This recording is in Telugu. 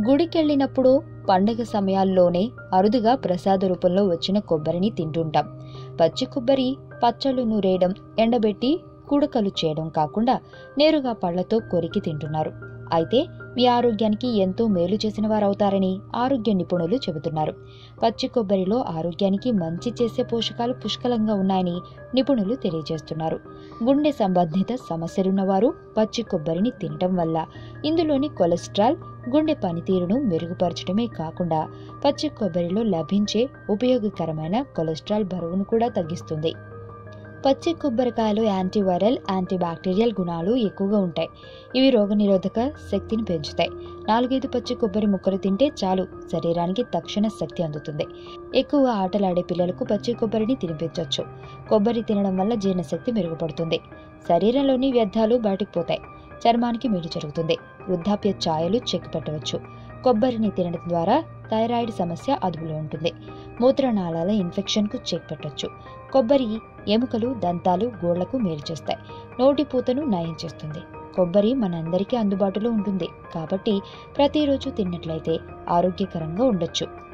గుడికెళ్ళినప్పుడు పండగ సమయాల్లోనే అరుదుగా ప్రసాద రూపంలో వచ్చిన కొబ్బరిని తింటుంటాం. పచ్చి కొబ్బరి పచ్చళ్ళు నూరేయడం ఎండబెట్టి కుడకలు చేయడం కాకుండా నేరుగా పళ్ళతో కొరికి తింటున్నారు. అయితే మీ ఆరోగ్యానికి ఎంతో మేలు చేసిన వారవుతారని ఆరోగ్య నిపుణులు చెబుతున్నారు. పచ్చి కొబ్బరిలో ఆరోగ్యానికి మంచి చేసే పోషకాలు పుష్కలంగా ఉన్నాయని నిపుణులు తెలియజేస్తున్నారు. గుండె సంబంధిత సమస్యలున్నవారు పచ్చి కొబ్బరిని తినటం వల్ల ఇందులోని కొలెస్ట్రాల్ గుండె పనితీరును మెరుగుపరచడమే కాకుండా పచ్చి కొబ్బరిలో లభించే ఉపయోగకరమైన కొలెస్ట్రాల్ బరువును కూడా తగ్గిస్తుంది. పచ్చి కొబ్బరికాయలో యాంటీవైరల్ యాంటీబ్యాక్టీరియల్ గుణాలు ఎక్కువగా ఉంటాయి. ఇవి రోగనిరోధక శక్తిని పెంచుతాయి. నాలుగైదు పచ్చి కొబ్బరి ముక్కలు తింటే చాలు. శరీరానికి తక్షణ శక్తి అందుతుంది. ఎక్కువ ఆటలాడే పిల్లలకు పచ్చి కొబ్బరిని తినిపించవచ్చు కొబ్బరి తినడం వల్ల జీర్ణశక్తి మెరుగుపడుతుంది. శరీరంలోని వ్యర్థాలు బయటకు పోతాయి. చర్మానికి మేలు జరుగుతుంది. వృద్ధాప్య ఛాయలు చెక్ పెట్టవచ్చు. కొబ్బరిని తినడం ద్వారా థైరాయిడ్ సమస్య అదుపులో ఉంటుంది. మూత్రనాళాల ఇన్ఫెక్షన్కు చెక్ పెట్టవచ్చు కొబ్బరి ఎముకలు దంతాలు గోళ్ళకు మేలు చేస్తాయి. నోటి పూతను నయం చేస్తుంది. కొబ్బరి మనందరికీ అందుబాటులో ఉంటుంది. కాబట్టి ప్రతిరోజు తిన్నట్లయితే ఆరోగ్యకరంగా ఉండొచ్చు.